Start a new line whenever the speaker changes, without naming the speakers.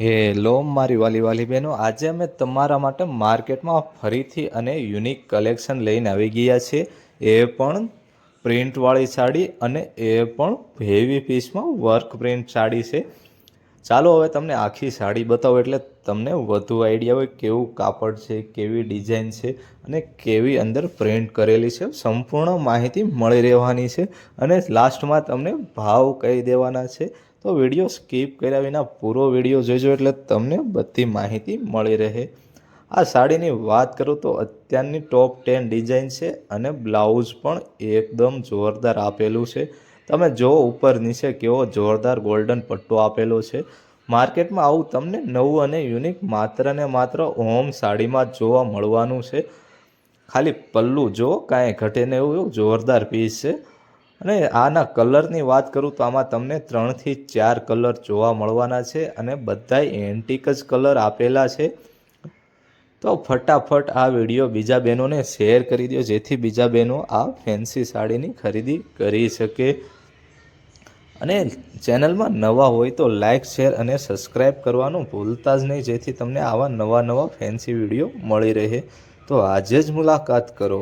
Hello મારી વાલી વાલી બહેનો, આજે અમે તમારા માટે માર્કેટમાં ફરીથી અને યુનિક કલેક્શન લઈને આવી ગયા છે એ પણ પ્રિન્ટવાળી સાડી અને એ પણ હેવી પીસમાં વર્ક પ્રિન્ટ સાડી છે. ચાલો હવે તમને આખી સાડી બતાવો, એટલે તમને વધુ આઈડિયા હોય કેવું કાપડ છે, કેવી ડિઝાઇન છે અને કેવી અંદર પ્રિન્ટ કરેલી છે, સંપૂર્ણ માહિતી મળી રહેવાની છે. અને લાસ્ટમાં તમને ભાવ કહી દેવાના છે. તો વીડિયો સ્કીપ કર્યા વિના પૂરો વીડિયો જોઈજો એટલે તમને બધી માહિતી મળી રહે. આ સાડીની વાત કરું તો અત્યારની ટોપ ટેન ડિઝાઇન છે અને બ્લાઉઝ પણ એકદમ જોરદાર આપેલું છે. તમે જો ઉપર નીચે કેવો જોરદાર ગોલ્ડન પટ્ટો આપેલો છે. માર્કેટમાં આવું તમને નવું અને યુનિક માત્ર ને માત્ર હોમ સાડીમાં જોવા મળવાનું છે. ખાલી પલ્લું જો કાંઈ ઘટે ને એવું જોરદાર પીસ છે. અને આના કલરની વાત કરું તો આમાં તમને ત્રણથી ચાર કલર જોવા મળવાના છે અને બધાય એન્ટિક જ કલર આપેલા છે. તો ફટાફટ આ વીડિયો બીજા બહેનોને શેર કરી દો જેથી બીજા બહેનો આ ફેન્સી સાડીની ખરીદી કરી શકે. અને ચેનલમાં નવા હોય તો લાઇક શેર અને સબસ્ક્રાઈબ કરવાનું ભૂલતા જ નહીં, જેથી તમને આવા નવા નવા ફેન્સી વીડિયો મળી રહે. તો આજે જ મુલાકાત કરો.